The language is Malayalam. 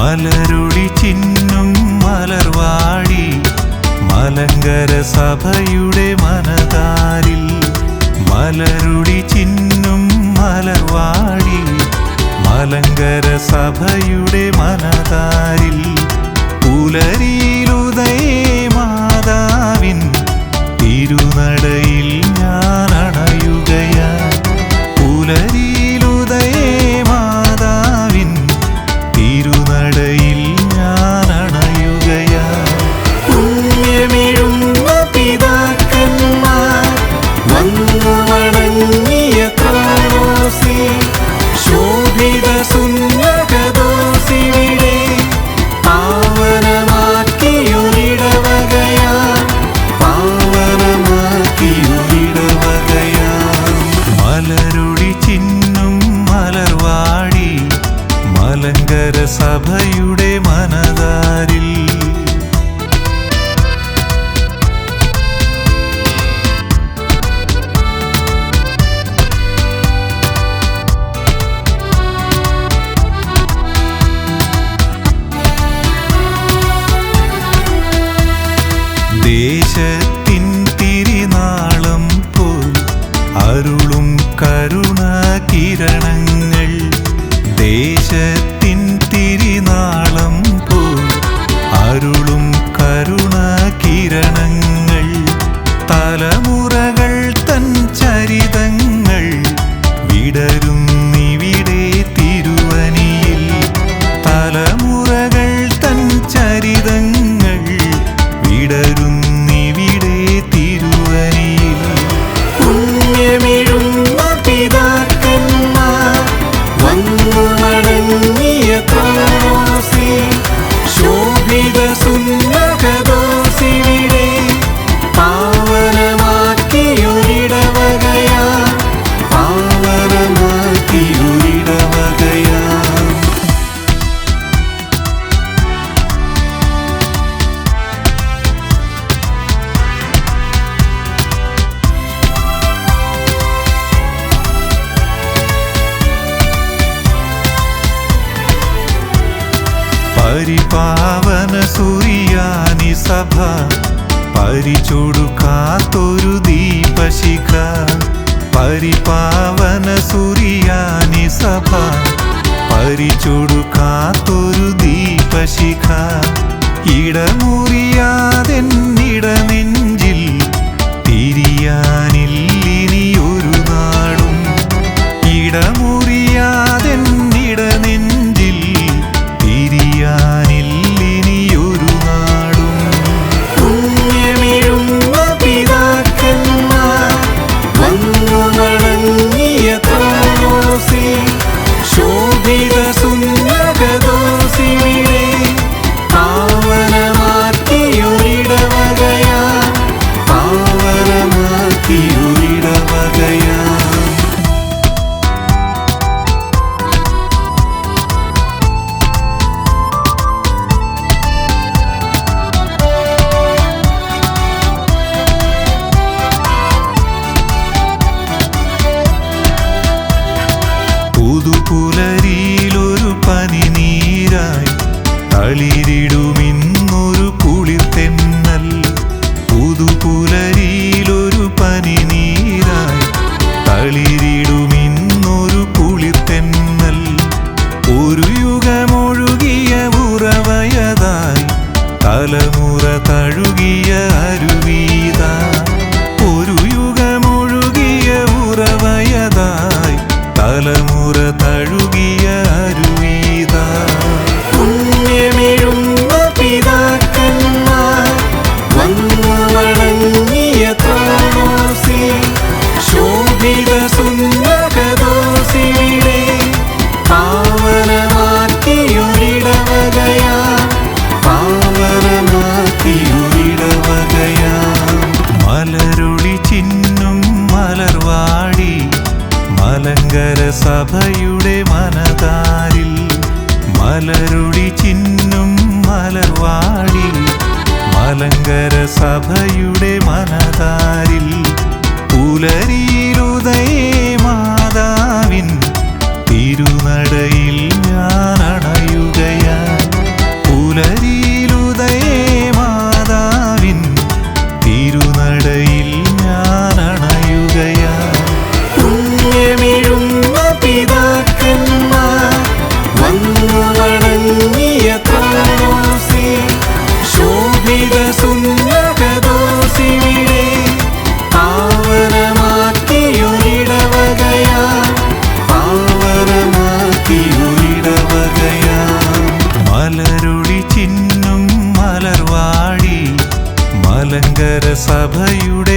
മലരുളി ചിന്നും മലർവാടി മലങ്കര സഭയുടെ മനതാരിൽ മലരുളി ചിന്നും മലർവാടി മലങ്കര സഭയുടെ മനതാരിൽ പുലരിയിലുദയേ ദേശത്തിൻ പരിപാവന സൂര്യാനി സഭ. പരിചൊടുക്കാത്തൊരു ദീപശിഖ. പരിപാവന സൂര്യാനി സഭ. പരിചൊടുക്കാത്തൊരു ദീപശിഖ. ഇടമുറിയാതെ തിരിയാനില്ലിനിയൊരു തഴുകിയ അരുവീത. പുണ്യമിഴുന്ന പിതാക്കന്മാർ വന്നു മടങ്ങിയ ത്രാണോസി ശോഭിത സുന്നകദോസിവിടെ പാവനമാക്കിയൊരിടവകയാ പാവനമാക്കിയൊരിടവകയാ. മലരുളി ചിന്നും മലർവാടി മലങ്കര സഭയുടെ മലർവാടി മലങ്കര സഭയുടെ മനതാരിൽ പുലരിയിലുദയേ സഭയുടെ